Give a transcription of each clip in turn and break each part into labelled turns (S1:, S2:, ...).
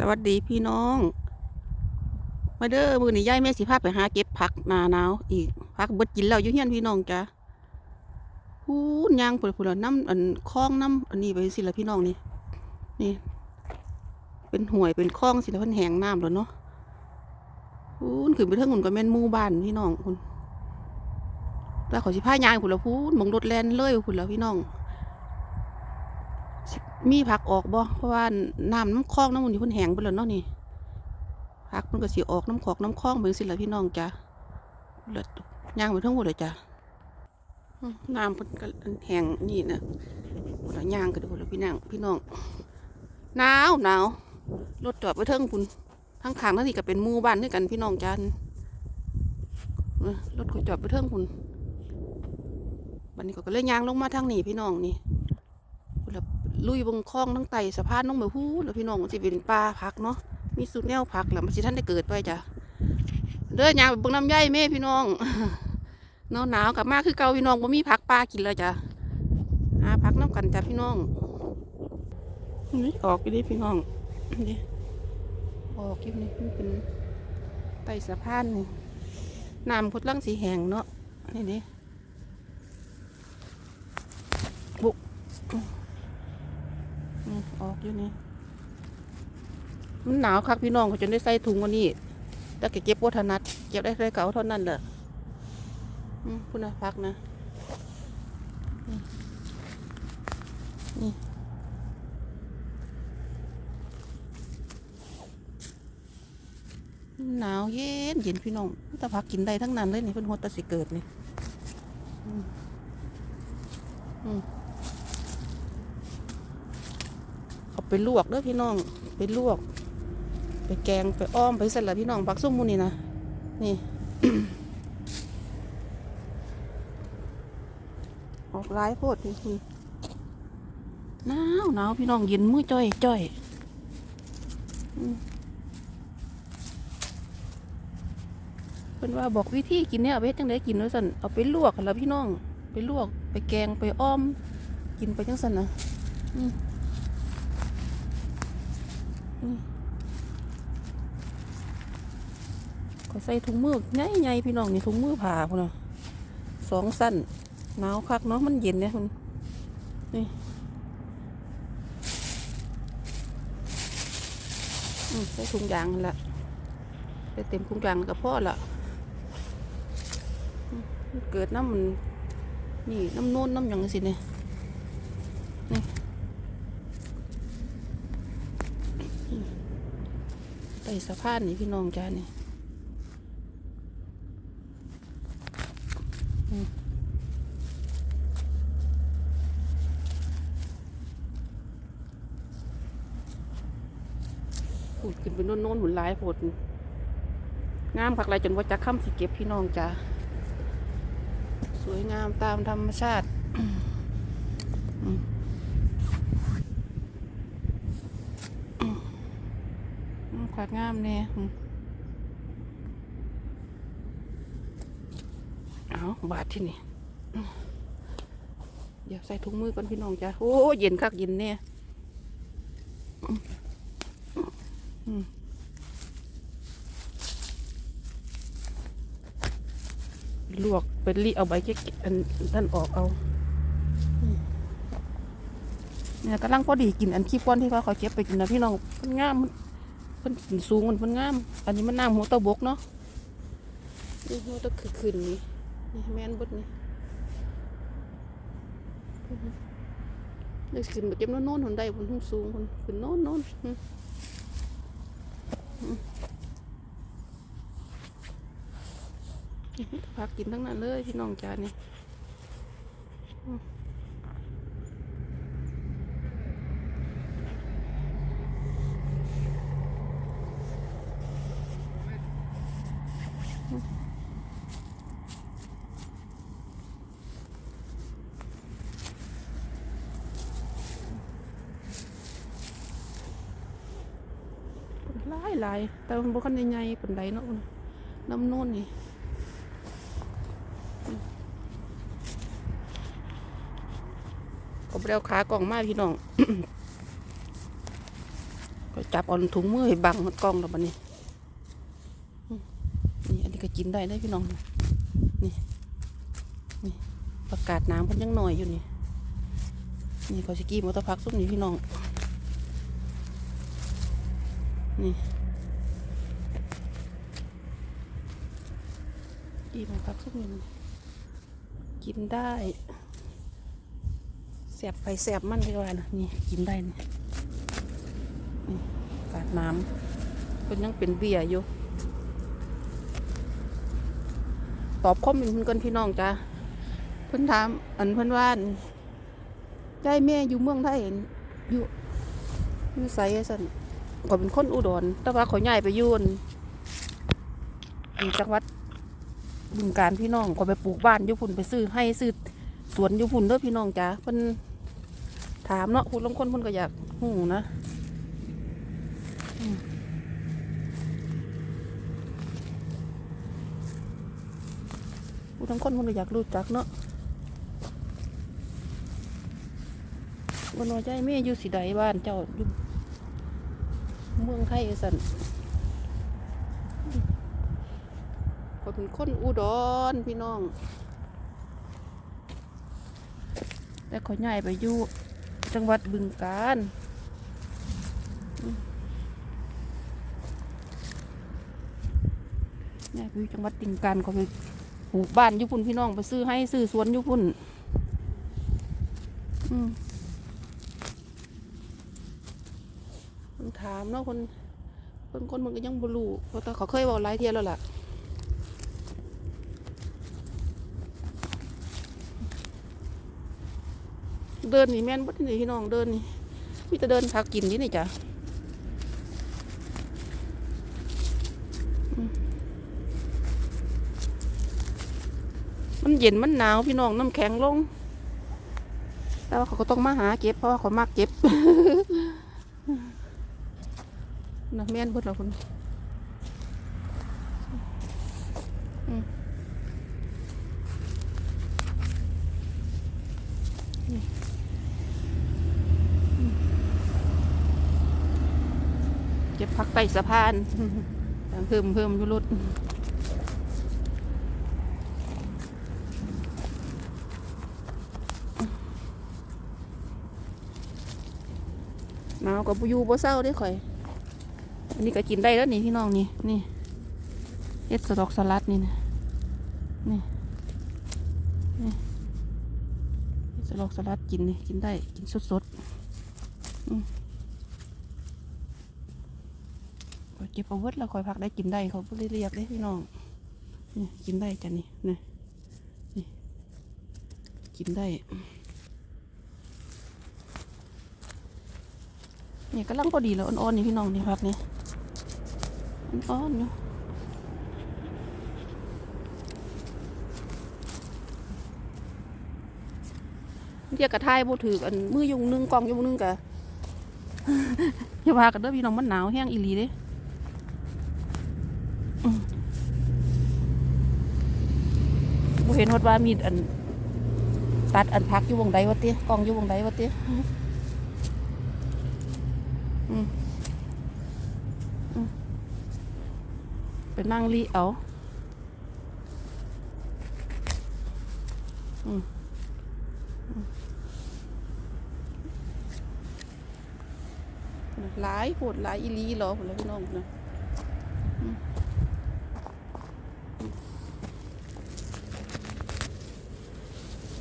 S1: สวัสดีพี่น้อง มาเด้อมือนี้ยายแม่สิพาไปหาเก็บผักหนาหนาวอีกผักบดกินแล้วอยู่เฮียนพี่น้องจ้ะพูนยางผุดผุดน้ำอันคลองน้ำอันนี้ไปสิละพี่น้องนี่นี่ เป็นห่วยเป็นคลองสิละพันแหงน้ำแล้วเนาะพูนขึ้นไปเทิงหุ่นก็แม่นมู่บ้านพี่น้องคุณแล้วขาสิพายางผุดละพูนมองรถแลนเลยผุดละพี่น้อง มีผักออกบ่เพราะว่าน้ำน้ำคลองน้ำมันอยู่พิ่นแห้งไปแล้วเนาะนี่ผักมันก็สิออกน้ำขอกน้ำคลองเบิ่งสิละพี่น้องจ้ะเลิศย่างไปทั้งหมดเลยจ้ะน้ำพิ่นก็แห้งนี่นะพุ่นละย่างก็ดูพุ่นละพี่น้องพี่น้องหนาวหนาวรถจอดไปเทิงพุ่นทั้งขางทั้งนี้ก็เป็นมู่บ้านด้วยกันพี่น้องจ้ะรถก็จอดไปเทิงพุ่นบัดนี้ก็เลยย่างลงมาทางนี้พี่น้องนี่ ลุยบงคลองทั้งไตสะพานน้องแบบฮู้แล้วพี่น้องมันสิเป็นป่าผักเนาะมีสุดแนวผักแหละมันสิท่านได้เกิดไปจ้ะเด้อยางไปเบิ่งน้ำย่อยแม่พี่น้องหนาวหนาวกลับมาคือเก่าพี่น้องบ่มีผักปลากินแล้วจ้ะหาผักน้ำกันจ้ะพี่น้องนี่ออกอยู่ดิพี่น้องนี่ออกอยู่นี่มันเป็นไตสะพานนี่น้ำพุดลังสีแหงเนาะนี่นี่ อออกอยู่นี่ มันหนาวคักพี่น้องเขาจนได้ใส่ถุงวันนี้แต่ก็เก็บวัฒนัดเก็บได้ได้เก่าเท่านั้นแหละอืมคุณนะพักนะ นี่หนาวเย็นเย็นพี่น้องแต่พักกินได้ทั้งนั้นเลยนี่เพิ่นหัวตะสิเกิดนี่อืมอืม เอา ไปลวกเด้อพี่น้อง ไปลวก ไปแกงไปอ้อมไปเสร็จแล้วพี่น้องผักส้มมูนี่นะนี่ออกร้ายโพดนี่คุณหนาวหนาวพี่น้องเย็นมือจ้อยจ้อยอืมเป็นว่าบอกวิธีกินเนี่ยเอาไปจังไดกินว่าสันเอาไปลวกแล้วพี่น้อง ไปลวก ไปแกงไปอ้อม กินไปจังสันนะอืม ก็ใส่ถุงมือใหญ่ๆพี่น้องนี่ถุงมือผ่าพุ่นน่ะสองสั้นหนาวคักเนาะมันเย็นเนี่ยคุณนี่ใส่ถุงยางละใส่เต็มถุงยางก็พอละเกิดน้ำมันนี่น้ำโน้นน้ำยังสิเนี่ยนี่อืมใต้ สะพานนี่พี่น้องจ้านี่พูดขึ้นเป็นโน่นๆหมุนหลายโพดงามผักไรจนว่าจะค่ำสิเก็บพี่น้องจ้าสวยงามตามธรรมชาติ อืมอืมขากงามเนี่ยเอาบาทที่นี่เดี๋ยวใส่ถุงมือก่อนพี่น้องจ้าโอ้เย็นคักเย็นเนี่ยลวกไปรีเอาใบเจ๊กอันท่านออกเอาเนี่ยกำลังพอดีกินอันขี้ป้อนที่เขาเขาเก็บไปกินนะพี่น้องมันงาม มันมันสูงมันมันงาม อันนี้มันน้ำหัวตาบกเนาะนี่หัวตาคือขึ้นนี่นี่แม่นบดนี่เด็กขึ้นไปเก็บโน่นๆคนใดคนทุ่งสูงคนขึ้นโน่นน่นอืมอืมพักกินทั้งนั้นเลยพี่น้องจานี่ายหลายแต่มันบ่คันใหญ่ๆปนใดเนาะน้ำโน่นนี่ก็ไปเอาขากล่องมาพี่น้อง ก็จับเอาถุงมือให้บังมันกล้องแล้วบัดนี้ นี่อันนี้ก็กินได้ได้พี่น้อง นี่ นี่ประกาศน้ำเพิ่นยังหน่อยอยู่นี่ นี่เขาสิกี้มอเตอร์พักซุ่มนี่พี่น้อง นี่กี้มอเตอร์พักซุ่มนี่กินได้แสบไปแสบมันไปว่านะนี่กินได้นี่นี่กาศน้ำเพิ่นยังเป็นเบียร์อยู่ ตอบคอมเมนเพิ่นกันพี่น้องจ้าเพิ่นถามอันเพิ่นว่านยายแม่อยู่เมืองไทยอั่นยู่อยู่ไสสัน ก็เป็นคนอุดรแต่ว่าเขาย้ายไปยู่นอยู่จังหวัดบึงการพี่น้องก็ไปปลูกบ้านยู่พุ่นไปซื้อให้ซื้อสวนยู่พุ่นเด้อพี่น้องจ้าเพิ่นถามเนาะคุณลงคนเพิ่นก็อยากหูนะผู้ทั้งคนเพิ่นก็อยากรู้จักเนาะวันน้อยใจแม่อยู่สิใดบ้านเจ้าอยู่ เมืองไทยสันก็เป็นคนอุดรพี่น้อง แต่เขาย้ายไปอยู่จังหวัดบึงกาฬอืมย้ายไปอยู่จังหวัดบึงกาฬเขาไปปลูกบ้านยู่พุ่นพี่น้องไปซื้อให้ซื้อสวนยู่พุ่น อืมคนถาม เนาะคนคนคนมันก็ยังบ่รู้เพราะแต่เขาเคยบอกหลายเทียแล้วล่ะเดินนี่แม่นบ่ที่ไหนพี่น้องเดินนี่มีแต่เดินพักกินนี่นี่จ้ะมมันเย็นมันหนาวพี่น้องน้ำแข็งลง แต่ว่าเขาก็ต้องมาหาเก็บเพราะว่าเขามากเก็บ นะแม่นเบิดแล้วคุณเก็บพักใต้สะพานดังเพิ่มเพิ่มยุรุดหนาวกับยูบ่เศร้าได้ข่อย อันนี้ก็กินได้แล้วนี่พี่น้องนี่นี่เอ็ดสตอกสลัดนี่นะนี่นี่เฮ็ดสตอกสลัดกินนี่กินได้กินสดๆก็เก็บเอาเวิร์ดแล้วคอยพักได้กินได้เขาบ่ได้เรียกได้พี่น้องนี่กินได้จ้ะนี่นี่นี่กินได้นี่กำลังพอดีแล้วอ่อนๆนี่พี่น้องนี่พักนี่ อ่อนๆอยู่เรียกกระทายบ่ถืออันมือยุงนึงกองยุงนึงกะอย่าพากันเด้อพี่น้องมันหนาวแห้งอีหลีเด้บ่เห็นฮอดว่ามีอัน ตัดอันพักอยู่วงใดวะเตี้ยกองอยู่วงใดวะเตี้ยอืมอืม ไปนั่งรีเอาอืมหลายโหดหลายอีลีหรอพุ่นล่ะพี่น้องนะ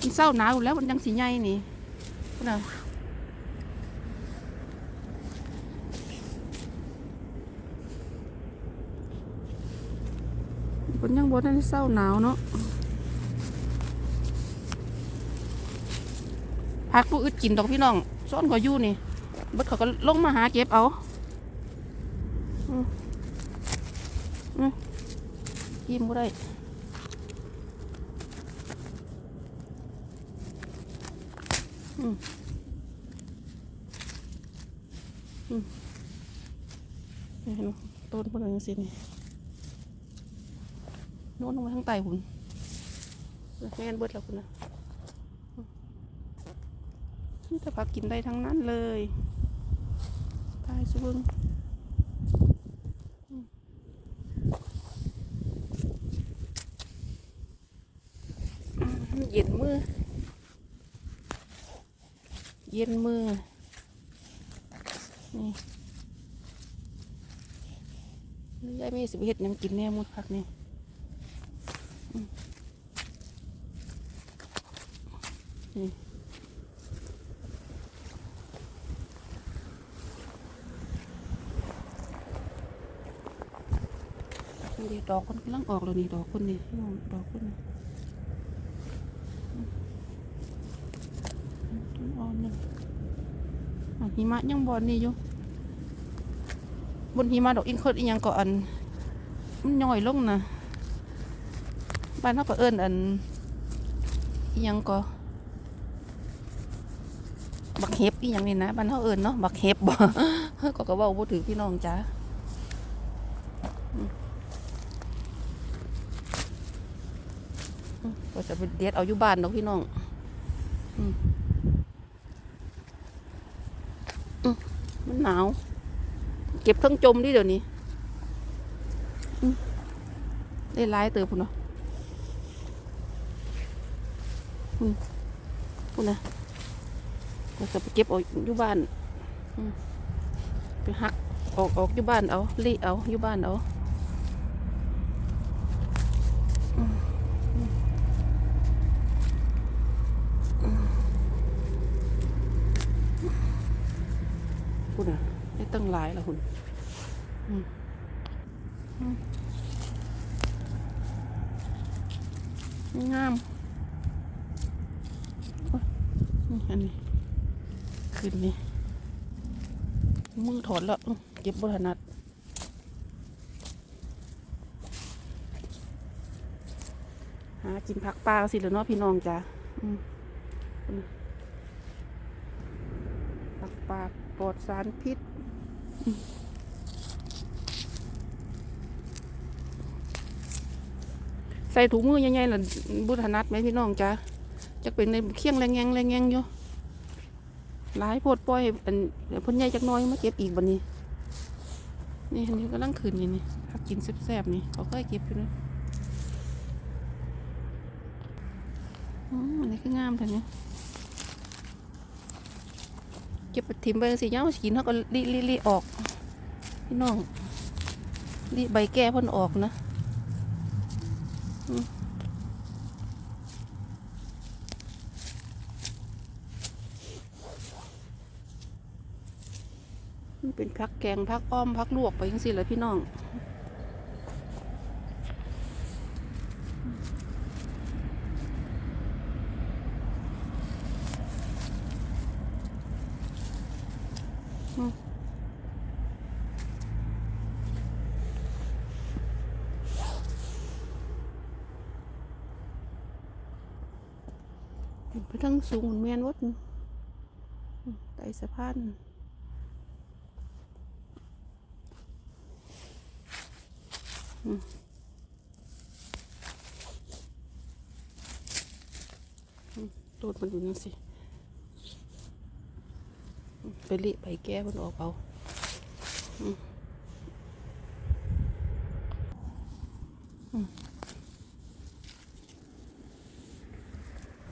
S1: มันเศร้าหนาวแล้วมันยังสีใหญ่นี่นน่ะ มันยังบนนั้เศร้าหนาวเนาะพักผู้อึดกินดอกพี่น้องซ่อนก็อยู่นี่บิดเขาก็ลงมาหาเก็บเอาอืมอืมยิ้มบ่ได้นี่เห็นต้นพวกนั้นสินี่ โน้นลงไปทั้งไตคุณแม่นเบิดแล้วคุณนะนี่จะพักกินได้ทั้งนั้นเลยตายสุบึงเย็นมือ เย็นมือ นี่ยายไม่สิบเฮ็ดยังกินแน่มุดพักนี่ นี่ดอกคนกำลังออกแล้วนี่ดอกคนนี่ดอกคนนี่อืมอืมอ่อนนี่หิมะยังบอนนี่อยู่บนหิมะดอกอินเคิร์ดอีหยังก็อันมันย่อยลงนะ บ้านเขาก็เอิ้นอันยังก็ บักเห็บอีหยังนี่นะบ้านเขาเอิ้นเนาะบักเห็บบ่ก็ก็เว้าบ่ถือพี่น้องจ้าก็จะไปเด็ดเอาอยู่บ้านดอกพี่น้องอมันหนาว เก็บทั้งจมดิเดี๋ยวนี้ได้ร้ายเติบพุ่นเนาะ อืมพุ่นนะก็จะไปเก็บเอาอยู่บ้านไปหักออกออกอยู่บ้านเอาลีเอาอยู่บ้านเอาพุ่นนะได้ตั้งหลายล้วคุณอืมอืมงามโอ๊ยนี่ อันนี้ขึ้นนี่มือถอดแล้วเก็บบถนัดหากินผักปลาสิเหลือเนาะพี่น้องจ้ะผักปลาปลอดสารพิษใส่ถุงมือใหญ่ๆล่ะบุถนัดไหมพี่น้องจ้ะจะเป็นในเคียงแรงแงงแรงแงงอยู่ หลายโพดปล่อยอันเดี๋ยวพ่นใหญ่จักน้อยมาเก็บอีกบันนี้ นี่อันนี้ก็ลังคืนอยู่นี่ถ้ากินแซ่บๆนี่เขาก็ให้เก็บอยู่นะอืมอันนี้คืองามแต่เนี่ยเก็บไปทิมไปสิเย้ากินเขาก็รีรีรีออกพี่น้องรีใบแก้พ่นออกนะมั เป็นพักแกงพักอ้อมพักลวกไปยังสิเลยพี่น้อง ไปทั้งสูงเหมือนแมนวัดไต่สะพาน โดด มันอยู่นั่นสิไปเละไปแก้มันออกเอา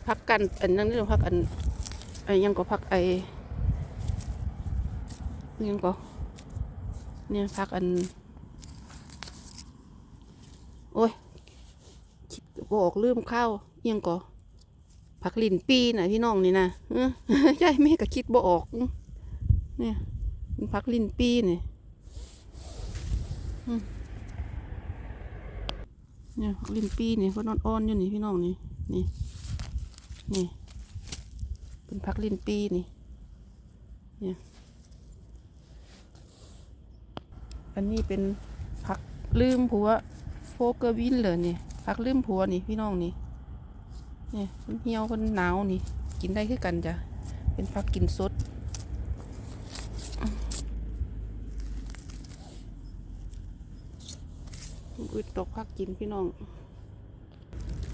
S1: พักกันอันนั้นนี่เราพักอันไอ้ยังก็พักไอ้ยังก็เนี่ยพักอัน โอ้ยบอกลืมข้าวเอียงก็ ผักลินปีน่ะพี่น้องนี่นะเออยายแม่ก็คิดบ่ออก เนี่ยเป็นผักลินปีนี่เนี่ยผักลินปีนี่เขานอนอ่อนอยู่นี่พี่น้องนี่นี่นี่ เป็นผักลินปีนี่ เนี่ยอันนี้เป็นผักลืมผัวโฟเกอร์วินเลยนี่ผักลืมผัวนี่พี่น้องนี่ เนี่ยมันเหี่ยวมันหนาวนี่ กินได้คือกันจ้ะ เป็นผักกินสดอุ้ยตกผักกินพี่น้อง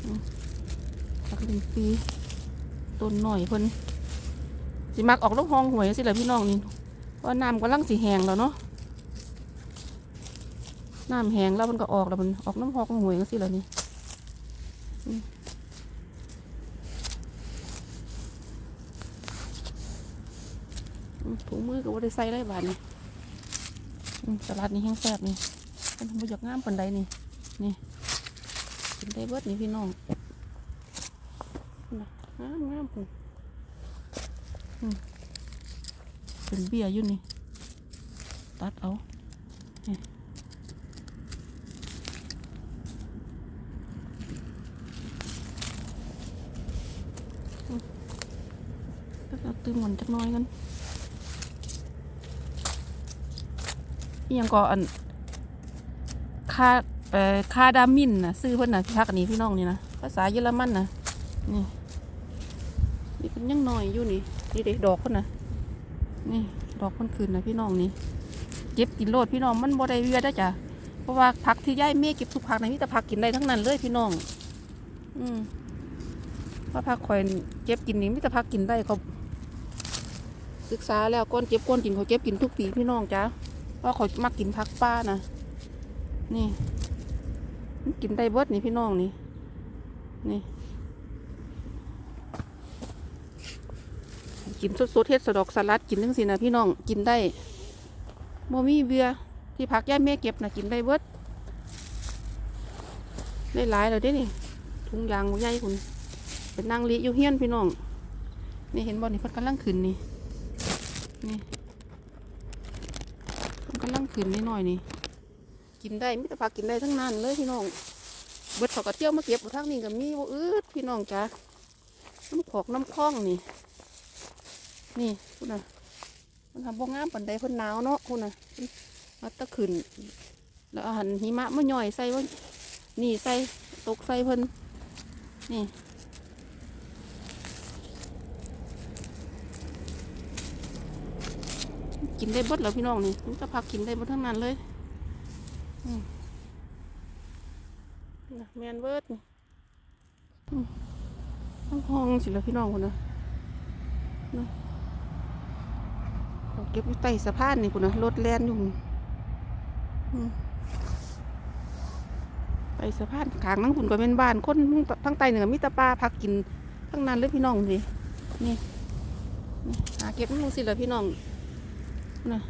S1: อืมผักลินปีต้นหน่อยเพิ่นสิมักออกลูกหองหวยสิแหละพี่น้องนี่เพราะน้ำกำลังสีแหงแล้วเนาะน้ำแหงแล้วมันก็ออกแล้วมันออกน้ำหอกหวยสิแหละนี่ ถุงมือก็บ่ได้ใส่ได้บาดนี่อืมสลัดนี่แห้งแซ่บนี่มันบ่อยากงามปานใดนี่ นี่กินได้เบิดนี่พี่น้องน่ะงามงามพุ่นอืมเป็นเบี้ยอยู่นี่ ตัดเอานี่อืมตัดเอาตื้มมันจักน้อยกันอิห ยังก็อันคาเอ่อคาดามินนะซื้อเพิ่นน่ะพักอันนี้พี่น้องนี่นะภาษาเยอรมันนะนี่นี่เป็นยังน้อยอยู่นี่นี่เด็กดอกเพิ่นนะนี่ดอกเพิ่นคืนนะพี่น้องนี่เก็บกินโลดพี่น้องมันบ่ได้เวียได้จ้ะเพราะว่าผักที่ย้ายเมฆเก็บทุกผักในะมีแต่ผักกินได้ทั้งนั้นเลยพี่น้อง อืมว่าผักข่อยเก็บกินนี่มีแต่ผักกินได้เขาศึกษาแล้วก้นเจ็บก้นกินเขาเก็บกินทุกปีพี่น้องจ้ะ เพราเขามักกินผักป้านะนี่กินได้เบิดนี่พี่น้องนี่นี่ กินสดๆเฮ็ดสดอกสลัดกินทั้งสินะพี่น้องกินได้บ่มีเบียที่พักย่าแม่เก็บนะกินได้เบิดได้หลายเลยด้นี่ถุงยางใหญ่คุณเป็นนางลิอยู่เฮียนพี่น้องนี่เห็นบ่นี่พิ่นกำลังขึ้นนี่นี่ ขึ้นนิดหน่อยนี่ กินได้มิตรผักกินได้ทั้งนั้นเลยพี่น้อง เบิดเขาก็เที่ยวมาเก็บอยู่ทางนี้ก็มีบ่อืดพี่น้องจ้ะน้ำขอกน้ำคล้องนี่ นี่คุณน่ะมันทำบ่งามปันใดเพิ่นหนาวเนาะคุณน่ะมาตะขึ้น แล้วอาหารหิมะมาย่อยใส่ว่านี่ใส่ตกใส่เพิ่นนี่ กินได้เบิดแล้วพี่น้องนี่มันจะพักกินได้เบิดทั้งนั้นเลยแมนเบิร์ดนี่อืมทั้งห้องสิละพี่น้องคนนะนะเขาเก็บอยู่ใต้สะพานนี่คุณนะรถแล่นอยู่ไปสะพานขางนั่งคุณก็เป็นบ้านคนทั้งใต้เหนือมิตรปลาพักกินทั้งนั้นเลยพี่น้องนี่นี่หาเก็บมูสิละพี่น้อง นะ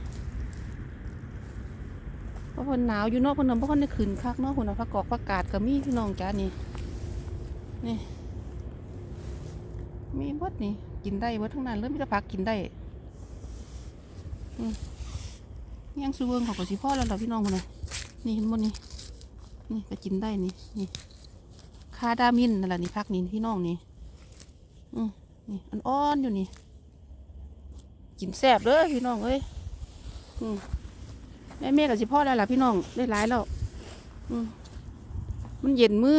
S1: เพราะเพิ่นหนาวอยู่นาะเพิ่นนำเพราะเพิ่นได้ขึ้นคักเนาะคนน่ะผักกอกผักกาดก็มีพี่น้องจ้านี่นี่ มีบดนี่กินได้บดทั้งนั้นเลยมีแต่ผักกินได้ยังซูเวิงเขาก็สิพ่อแล้วล่ะพี่น้องคนน่ะนี่เห็นบ่นี่นี่ก็กินได้นี่นี่คาดามินนั่นแหละนี่ผักนี่พี่น้องนี่อืมนี่อ่อนๆอยู่นี่กินแซ่บเด้อพี่น้องเอ้ย อืมแม่เมฆกับสิพ่อแล้วล่ะพี่น้องได้หลายแล้ว อืมมันเย็นมือ